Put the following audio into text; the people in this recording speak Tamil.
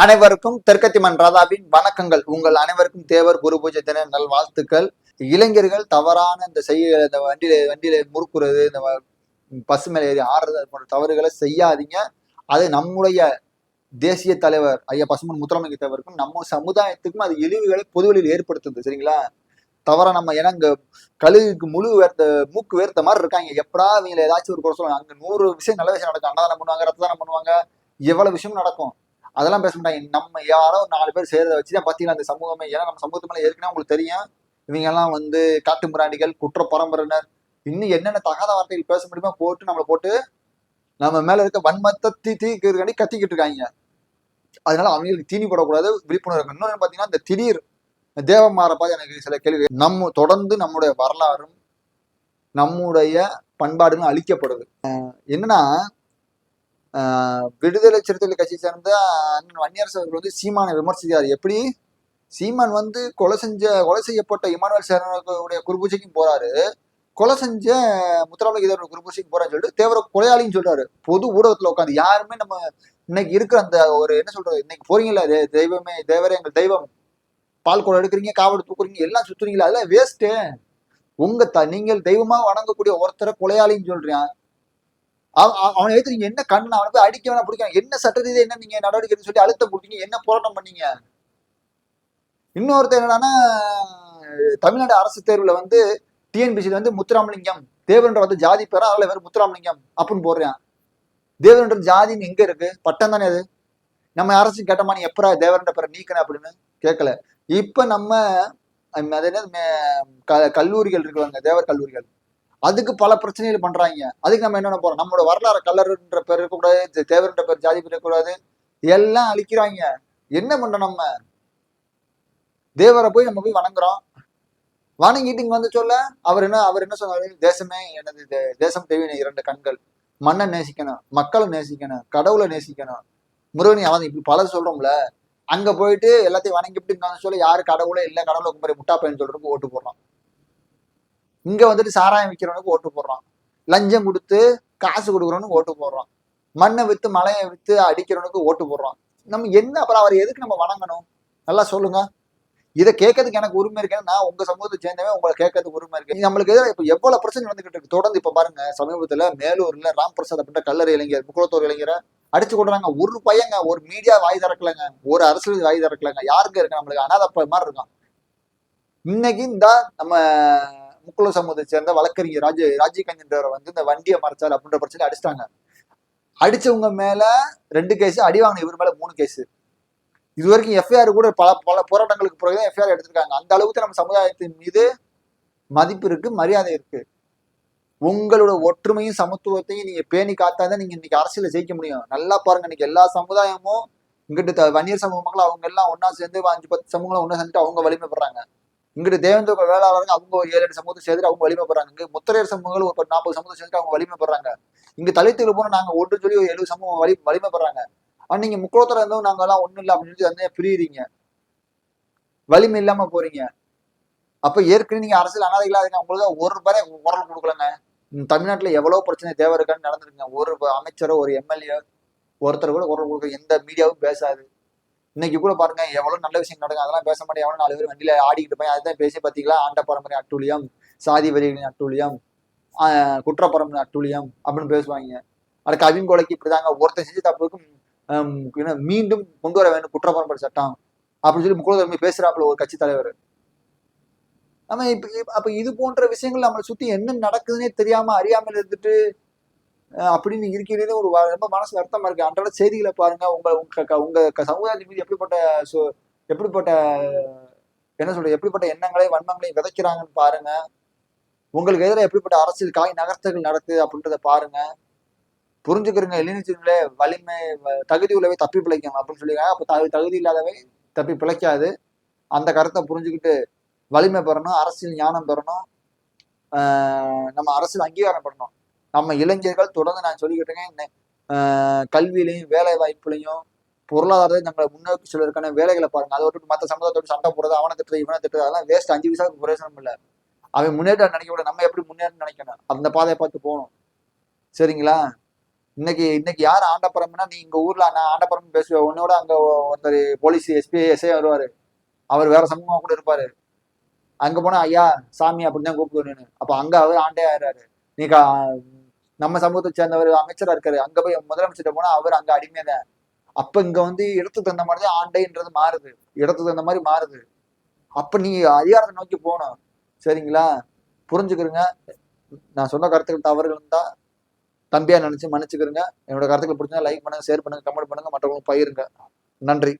அனைவருக்கும் தெற்கத்திமன் ராதாவின் வணக்கங்கள். உங்கள் அனைவருக்கும் தேவர் குரு பூஜை தின நல் வாழ்த்துக்கள் இளைஞர்கள் தவறான இந்த செய்ய இந்த வண்டியில வண்டியில முறுக்குறது இந்த பசுமையில பசு ஏறி ஆடுறது அது போன்ற தவறுகளை செய்யாதீங்க. அது நம்முடைய தேசிய தலைவர் ஐயா பசுமன் முத்துராமலிங்க தேவருக்கும் நம்ம சமுதாயத்துக்கும் அது இழிவுகளை பொதுவெளியில் ஏற்படுத்துது சரிங்களா? தவறா நம்ம ஏன்னா இங்க கழுகுக்கு முழு வேர்த்த மூக்கு வேர்த்த மாதிரி இருக்காங்க. எப்படா இவங்களை ஏதாச்சும் ஒரு குறை சொல்லுவாங்க. அங்க நூறு விஷயம் நல்ல விஷயம் நடக்கும். அன்னதானம் பண்ணுவாங்க ரத்ததானம் பண்ணுவாங்க. எவ்வளவு விஷயம் நடக்கும். அதெல்லாம் பேச மாட்டாங்க. நம்ம யாரோ நாலு பேர் சேர்றத வச்சு தான் பார்த்தீங்களா அந்த சமூகமே? ஏன்னா நம்ம சமூகத்து மேலே ஏற்கனவே உங்களுக்கு தெரியும். இவங்க எல்லாம் வந்து காட்டு மிராண்டிகள் குற்ற பரம்பரையினர். இன்னும் என்னென்ன தகாத வார்த்தைகள் பேச முடியுமோ போட்டு நம்மளை போட்டு நம்ம மேல இருக்க வன்மத்தை தீ தீக்கிறதுக்காண்டி கத்திக்கிட்டு இருக்காங்க. அதனால அவங்களுக்கு தீனி போடக்கூடாது விழிப்புணர்வு இன்னொன்று பார்த்தீங்கன்னா இந்த திடீர் தேவமாரை பார்த்து எனக்கு சில கேள்வி நம்ம தொடர்ந்து நம்முடைய வரலாறும் நம்முடைய பண்பாடுகளும் அழிக்கப்படுது. என்னன்னா விடுதலை சிறுத்தைகள் கட்சி சேர்ந்த அண்ணன் வன்னியரசு அவர்கள் வந்து சீமானை விமர்சிக்கிறார். எப்படி? சீமான் வந்து கொலை செஞ்ச கொலை செய்யப்பட்ட இமானுவேல் சேரனுடைய குருபூஜைக்கும் போறாரு. கொலை செஞ்ச முத்துராமலிங்க தேவர் குருபூஜைக்கு போறான்னு சொல்லிட்டு தேவர கொலையாளின்னு சொல்றாரு. பொது ஊடகத்துல உட்காந்து யாருமே நம்ம இன்னைக்கு இருக்கிற அந்த ஒரு என்ன சொல்றது இன்னைக்கு போறீங்களா தெய்வமே தேவரே எங்கள் தெய்வம். பால் குடம் எடுக்கிறீங்க காவடு தூக்குறீங்க எல்லாம் சுத்துறீங்களா? அதெல்லாம் வேஸ்ட்டு உங்க த நீங்கள் தெய்வமாக வணங்கக்கூடிய ஒருத்தரை கொலையாளின்னு சொல்றேன் அவனை எடுத்து நீங்க என்ன கண்ணு அவனை போய் அடிக்க வேணாம் பிடிக்கணும் என்ன சட்டரீதியா என்ன நீங்க நடவடிக்கைன்னு சொல்லி அழுத்தம் கொடுத்தீங்க என்ன போராட்டம் பண்ணீங்க? இன்னொருத்தர் என்னன்னா தமிழ்நாடு அரசு தேர்வுல வந்து டிஎன்பிசியில வந்து முத்துராமலிங்கம் தேவன்ற வந்து ஜாதி பேரா அதில் வேறு முத்துராமலிங்கம் அப்படின்னு போடுறான். தேவன்ற ஜாதின்னு எங்க இருக்கு? பட்டம் தானே அது? நம்ம அரசு கேட்டமா நீ எப்பரா தேவன்ற பேரை நீக்கணும் அப்படின்னு கேட்கல. இப்ப நம்ம அது என்ன க- கல்லூரிகள் இருக்குவாங்க தேவர் கல்லூரிகள். அதுக்கு பல பிரச்சனைகள் பண்றாங்க. அதுக்கு நம்ம என்ன போறோம்? நம்மளோட வரலாறு கலருன்ற பேர் இருக்கக்கூடாது தேவருன்ற தேவர்ன்ற பேர் ஜாதி பேர் இருக்கக்கூடாது எல்லாம் அழிக்கிறாங்க. என்ன பண்றோம் நம்ம? தேவரை போய் நம்ம போய் வணங்குறோம். வணங்கிட்டு இங்க வந்து சொல்ல அவர் என்ன அவர் என்ன சொன்னாரு? தேசமே எனது தேசம் தேவையான இரண்டு கண்கள். மண்ணை நேசிக்கணும் மக்களை நேசிக்கணும் கடவுளை நேசிக்கணும். முருகனை அவன் இப்படி பல சொல்றோம்ல. அங்க போயிட்டு எல்லாத்தையும் வணங்கிட்டு இங்க வந்து சொல்ல யாரு கடவுளே இல்ல கடவுளை கும்பரி முட்டா பையன் சொல்றதுக்கு ஓட்டு போடுறோம். இங்க வந்துட்டு சாராயம் விற்கிறவனுக்கு ஓட்டு போடுறான் லஞ்சம் கொடுத்து காசு கொடுக்குறவனுக்கு ஓட்டு போடுறோம். மண்ணை வித்து மலையை வித்து அடிக்கிறவனுக்கு ஓட்டு போடுறோம். நம்ம என்ன அப்புறம் அவர் எதுக்கு நம்ம வணங்கணும்? நல்லா சொல்லுங்க. இதை கேட்கறதுக்கு எனக்கு உரிமை இருக்கேன் நான் உங்க சமூகத்தை சேர்ந்தவன் உங்களை கேட்கறதுக்கு உரிமை இருக்கு. நம்மளுக்கு எதிராக இப்போ எவ்வளவு பிரச்சனை நடந்துகிட்டு இருக்கு? தொடர்ந்து இப்ப பாருங்க சமீபத்துல மேலூர்ல ராம் பிரசாத் அப்படின்ற கல்லறை இளைஞர் முக்குளத்தோர் இளைஞரை அடிச்சு கொடுறாங்க ஒரு பையங்க ஒரு மீடியா வாய் திறக்கலங்க. ஒரு அரசியல் வாய் திறக்கலங்க. யாருக்கு இருக்கு நம்மளுக்கு அனாதப்ப மாதிரி இருக்கான். இன்னைக்கு இந்த நம்ம முக்குள சமூகத்தை சேர்ந்த வழக்கறிஞர் ராஜ ராஜீவ்காந்த்ன்றவரை வந்து இந்த வண்டியை மறைச்சார் அப்படின்ற பிரச்சனை அடிச்சிட்டாங்க. அடிச்சவங்க மேல ரெண்டு கேஸ் அடி வாங்கின இவர் மேல மூணு கேஸ் இது வரைக்கும் எஃப்ஐஆர் கூட பல பல போராட்டங்களுக்கு பிறகுதான் எஃப்ஐஆர் எடுத்திருக்காங்க. அந்த அளவுக்கு நம்ம சமுதாயத்தின் மீது மதிப்பு இருக்கு மரியாதை இருக்கு. உங்களோட ஒற்றுமையும் சமத்துவத்தையும் நீங்க பேணி காத்தாதான் நீங்க இன்னைக்கு அரசியல ஜெயிக்க முடியும். நல்லா பாருங்க இன்னைக்கு எல்லா சமுதாயமும் இங்கிட்டு வன்னியர் சமூக மக்கள் அவங்க எல்லாம் ஒன்னா சேர்ந்து அஞ்சு பத்து சமூகங்களை ஒன்னா சேர்ந்துட்டு அவங்க வலிமைப்படுறாங்க. இங்கிட்டு தேவேந்திர வேளாளர்கள் அவங்க ஒரு ஏழு எட்டு சமூகத்தை சேர்த்து அவங்க வலிமைப்படுறாங்க இங்க முத்திரையர் சமூகங்கள் ஒரு நாற்பது சமூகத்தை சேர்த்து அவங்க வலிமைப்படுறாங்க இங்க தலித்துல போனா நாங்க ஒன்று சொல்லி ஒரு எழுபது சமூகம் வலி வலிமைப்படுறாங்க ஆனா நீங்க முக்குளத்துல இருந்தும் நாங்க எல்லாம் ஒண்ணும் இல்லை அப்படின்னு சொல்லி வந்து பிரியுறீங்க. வலிமை இல்லாம போறீங்க. அப்ப ஏற்கனவே நீங்க அரசியல் அனாதைகளா இருக்கீங்க உங்களுக்கு ஒரு ரூபாய் குரல் கொடுக்கலங்க. தமிழ்நாட்டுல எவ்வளவு பிரச்சனை தேவை இருக்கான்னு நடந்துருங்க ஒரு அமைச்சரோ ஒரு எம்எல்ஏ ஒருத்தர் கூட குரல் கொடுக்க எந்த மீடியாவும் பேசாது. இன்னைக்கு கூட பாருங்க எவ்வளவு நல்ல விஷயம் நடக்கும் அதெல்லாம் பேச மாட்டேன். எவ்வளவு நாலு பேர் வண்டியில ஆடிக்கிட்டு போய் அதுதான் பேசி பாத்தீங்களா ஆண்ட பரம்பரை அட்டூழியம் சாதி வரிகளின் அட்டூழியம் ஆஹ் குற்ற பரம்பரை அட்டூழியம் அப்படின்னு பேசுவாங்க. அது கவின் கொலைக்கு இப்படிதாங்க. ஒருத்தன் செஞ்சு தப்புக்கும் என்ன, மீண்டும் கொண்டு வர வேண்டும் குற்ற பரம்பரை சட்டம் அப்படின்னு சொல்லி முக்குளத்தன்மை பேசுறாப்புல ஒரு கட்சி தலைவர். நம்ம இப்ப இப்ப- அப்ப இது போன்ற விஷயங்கள் நம்மளை சுத்தி என்ன நடக்குதுன்னே தெரியாம அறியாமல் இருந்துட்டு அப்படின்னு இருக்கிறதே ஒரு ரொம்ப மனசு வருத்தமா இருக்கு. அன்றாட செய்திகளை பாருங்க. உங்க உங்க க- உங்க சமுதாயத்தின் மீது எப்படிப்பட்ட எப்படிப்பட்ட என்ன சொல்றது எப்படிப்பட்ட எண்ணங்களையும் வன்மங்களையும் விதைக்கிறாங்கன்னு பாருங்க. உங்களுக்கு எதிராக எப்படிப்பட்ட அரசியல் காய் நகர்த்தங்கள் நடக்குது அப்படின்றத பாருங்க. புரிஞ்சுக்கிறங்க இளைஞர்களே வலிமை தகுதி உள்ளவே தப்பி பிழைக்கணும் அப்படின்னு சொல்லியிருக்காங்க. அப்போ தகு- தகுதி இல்லாதவை தப்பி பிழைக்காது. அந்த கருத்தை புரிஞ்சுக்கிட்டு வலிமை பெறணும் அரசியல் ஞானம் பெறணும் நம்ம அரசியல் அங்கீகாரம் பண்ணணும். நம்ம இளைஞர்கள் தொடர்ந்து நான் சொல்லிக்கிட்டு இருக்கேன் கல்வியிலையும் வேலை வாய்ப்புலையும் பொருளாதாரத்தை நம்மளை முன்னோக்கி சொல்வதற்கான வேலைகளை பாருங்க. அதை விட்டு மற்ற சமுதாயத்தோட சண்டை போடுறது அவனை திட்டுறது இவனை திட்டுறது அதெல்லாம் வேஸ்ட் அஞ்சு வயசாக பிரயோசனம் இல்லை. அவன் முன்னேற்றம் நினைக்க விட நம்ம எப்படி முன்னேற்றம் நினைக்கணும்? அந்த பாதையை பார்த்து போகணும். சரிங்களா? இன்னைக்கு இன்னைக்கு யார் ஆண்டப்புறம்னா நீ இங்க ஊர்ல நான் ஆண்டப்புறம் பேசுவேன். உன்னோட அங்க ஒருத்தர் போலீஸ் எஸ்பி எஸ்ஐ வருவாரு. அவர் வேற சமூகமா கூட இருப்பாரு. அங்க போனா ஐயா சாமி அப்படின்னு தான் கூப்பிடுவேன் அப்ப அங்க அவர் ஆண்டே ஆயிடுறாரு. நீ நம்ம சமூகத்தை சேர்ந்தவர் அமைச்சரா இருக்காரு. அங்க போய் முதலமைச்சர் போனா அவர் அங்க அடிமை தான். அப்ப இங்க வந்து இடத்துக்கு தகுந்த மாதிரி தான் ஆண்டைன்றது மாறுது. இடத்துக்கு தகுந்த மாதிரி மாறுது. அப்ப நீ அதிகாரத்தை நோக்கி போகணும். சரிங்களா? புரிஞ்சுக்கிறங்க. நான் சொன்ன கருத்துக்கள் தவறுகள் இருந்தா தம்பியா நினைச்சு மன்னிச்சுக்கிறங்க. என்னோட கருத்துக்கள் பிடிச்சா லைக் பண்ணுங்க ஷேர் பண்ணுங்க கமெண்ட் பண்ணுங்க. மற்றவங்களுக்கு பயிருங்க நன்றி.